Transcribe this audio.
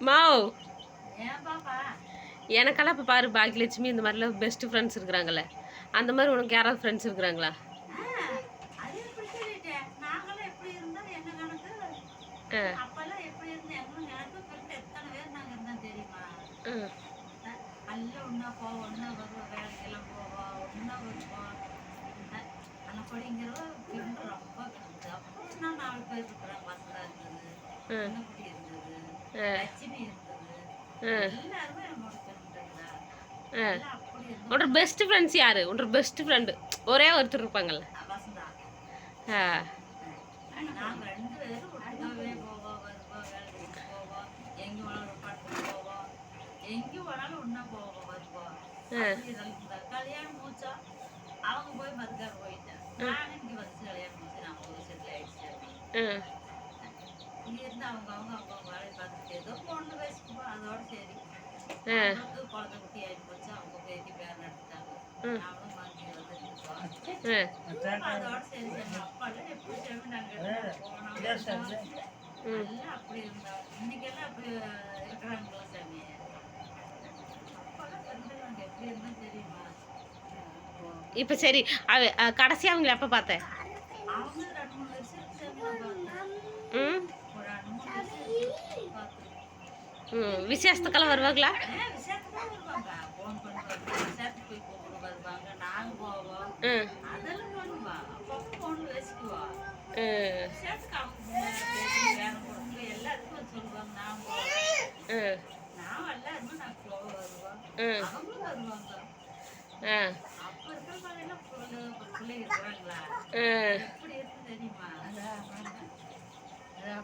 மாவ். எனக்கெல்லாம் இப்போ பாரு பாக்கியலட்சுமி இந்த மாதிரிலாம் பெஸ்ட் ஃப்ரெண்ட்ஸ் இருக்கிறாங்களே அந்த மாதிரி உனக்கு யாராவது ஃப்ரெண்ட்ஸ் இருக்கிறாங்களா? ரொம்ப நாலு பேர் உன்னோட பெஸ்ட் ஃப்ரெண்ட்ஸ் யாரு? உன்னோட பெஸ்ட் ஃப்ரெண்டு ஒரே ஒருத்தர் இருப்பாங்கல்ல. ஆ. நாங்க ரெண்டு பேரும் போவோம் வருவோம் வேலைக்கு போவோம் எங்க வேணாலும் படத்துக்கு போவோம் எங்க வேணாலும் ஒண்ணா போவோம் வருவோம் ஆ. கல்யாணம் மூச்சா அவங்க போய் மதுக்கார் போயிட்டேன் நான் இங்கே வந்து கல்யாணம் மூச்சு நான் போய் செட்டில் ஆயிடுச்சு ஆ. அவங்க அவங்க அவங்க அவங்க வேலையை பார்த்துட்டு ஏதோ பொண்ணு வயசுக்கு அதோட சரி. ஆ. அவங்களுக்கு குழந்தை குட்டி ஆகி போச்சு அவங்க பேத்தி பேர் நடத்திட்டாங்க நானும் வாங்கி வந்து ஆ. அதோட சரி சரி. அப்பாலாம் எப்படி சரி நாங்க போனோம். எல்லாம் அப்படி இருந்தாங்க இன்னைக்கெல்லாம் அப்படி இருக்கிறாங்களா சாமி? அப்பெல்லாம் ஃப்ரெண்டு நாங்கள் எப்படி இருந்தோம் தெரியுமா? இப்போ சரி அவ அ, கடைசியா அவங்கள எப்போ பார்த்தேன் ம் ஒரு ரெண்டு மூணு வருஷம் பார்த்தேன் ம் விசேஷத்துக்கெல்லாம் வருவாங்களா ஃபோன் போய் வருவாங்க நாங்கள் போவோம் ம் அதெல்லாம் நான் ம் ம் ஆ